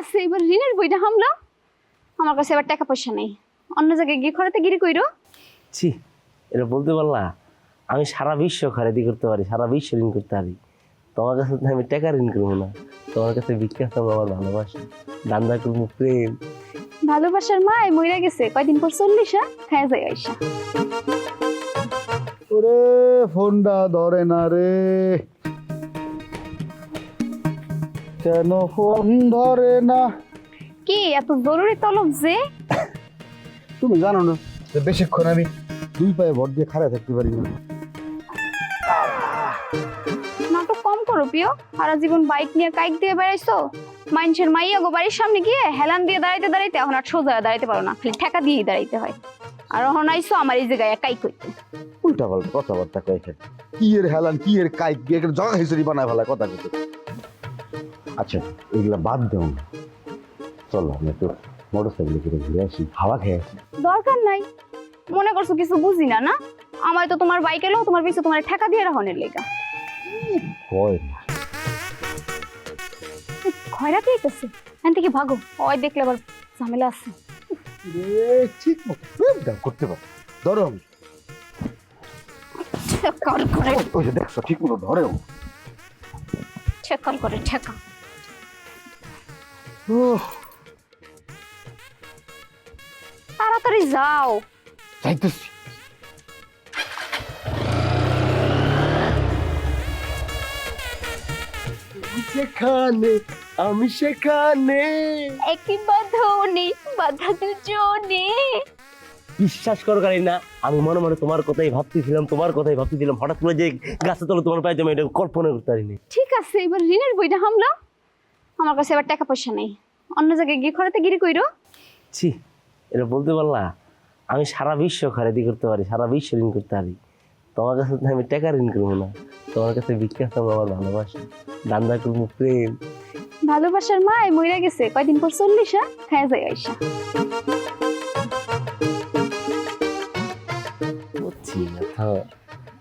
আছে এবার ঋণের বইটা হামলা। আমার কাছে এবার টাকা পয়সা নেই। অন্য জায়গায় গিয়ে খরাতে গিরি কইরো। ছি এটা বলতে পারলা আমি সারা বিশ্ব খরিদি করতে পারি সারা বিশ্ব ঋণ করতে পারি। তোমার কাছে তো আমি টাকা ঋণ করব না। তোমার কাছে ভিক্ষা চাবো আমার ভালোবাসা। দান্দা করব প্রেম। ভালোবাসার মায় মইরা গেছে। কয়দিন পর চল্লিশ হ্যাঁ? খায় যায় আইসা। ওরে ফোনটা ধরে না রে। কেন ফোন ধরে না? কি এত জরুরি তলব যে? তুমি জানো না যে বেশিক্ষণ আমি দুই পায়ে ভর দিয়ে খাড়া থাকতে পারি না। নাটক কম করো প্রিয়। সারা জীবন বাইক নিয়ে কাইক দিয়ে বেড়াইছো? মানুষের মাইয়া গো বাড়ির সামনে গিয়ে হেলান দিয়ে দাঁড়াইতে দাঁড়াইতে এখন আর সোজা দাঁড়াইতে পারো না খালি ঠেকা দিয়েই দাঁড়াইতে হয়। আর এখন আইসো আমার এই জায়গায় কাইক করতে উল্টা পাল্টা কথাবার্তা কয়ে কি এর হেলান কি এর কাইক দিয়ে একটা জগা হিসেবে বানায় ফেলা কথা কইতে? আচ্ছা এগুলা বাদ দেও না। চলো আমি একটু মোটর সাইকেলে করে ঘুরে আসি। হাওয়া খেয়ে আসি। দরকার নাই। মনে করছ কিছু বুঝি না না? আমার তো তোমার বাইক এলো তোমার পিছু তোমার ঠেকা দিয়ে রাখনের লেগা। কয় না। খয়রাতি আইতেছে এখান থেকে ভাগো। ওই দেখলে আবার ঝামেলা আছে। ঠিক মতো। প্রেমটা করতে পারো। ধরো আমি। কল করে ওই যে দেখছ ঠিক মতো ধরেও। ঠেকাল করে ঠেকা তাড়াতাড়ি যাও। যাইতেছি। সেখানে আমি সেখানে। একই বাঁধনে বাধা দুজনে। বিশ্বাস করো কারি না আমি মনে মনে তোমার কথাই ভাবতেছিলাম তোমার কথাই ভাবতেছিলাম। হঠাৎ করে যে গাছে তলে তোমার পায়ে জমে এটা কল্পনা করতে পারিনি। ঠিক আছে এবার ঋণের বইটা হামলা। আমার কাছে এবার টাকা পয়সা নেই। অন্য জায়গায় গিয়ে খরাতে গিরি কইরো। ছি এটা বলতে পারলা আমি সারা বিশ্ব খরিদি করতে পারি সারা বিশ্ব ঋণ করতে পারি। তোমার কাছে তো আমি টাকা ঋণ করব না। তোমার কাছে চাবো আমার ভালোবাসা। দান্দা করব প্রেম। ভালোবাসার মায় মইরা গেছে। কয়দিন পর চল্লিশ হ্যাঁ? খায় যায় আইসা। বুঝছি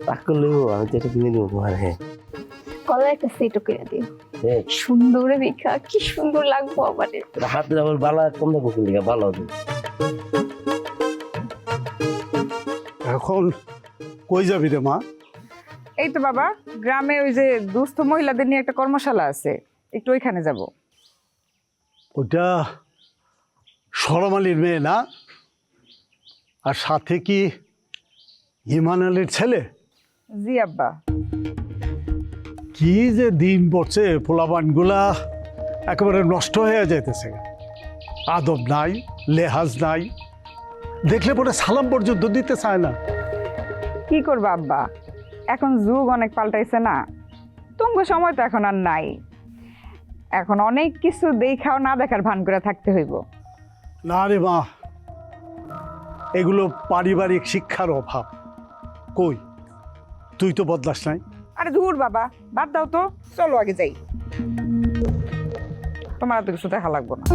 রাগ করলেও আমি তো এটা কিনে দেবো তোমার হ্যাঁ। কলার একটা সেটও করে দিও সুন্দর দেখা কি সুন্দর লাগবো আমারে হাতে আবার বালা কম দেখো কিনলে ভালো হবে এখন কই যাবি রে মা? এই তো বাবা গ্রামে ওই যে দুস্থ মহিলাদের নিয়ে একটা কর্মশালা আছে একটু ওইখানে যাব। ওটা সরমালির মেয়ে না? আর সাথে কি ইমান আলীর ছেলে? জি আব্বা। কি যে দিন পড়ছে পোলাবানগুলা একেবারে নষ্ট হয়ে যাইতেছে। আদব নাই লেহাজ নাই। দেখলে পরে সালাম পর্যন্ত দিতে চায় না। কি করবা আব্বা? এখন যুগ অনেক পাল্টাইছে না। তুঙ্গ সময় তো এখন আর নাই। এখন অনেক কিছু দেখাও না দেখার ভান করে থাকতে হইব। না রে মা এগুলো পারিবারিক শিক্ষার অভাব। কই? তুই তো বদলাস নাই। আরে ধুর বাবা, বাদ দাও তো। চলো আগে যাই। তোমার তো কিছু দেখা লাগবো না।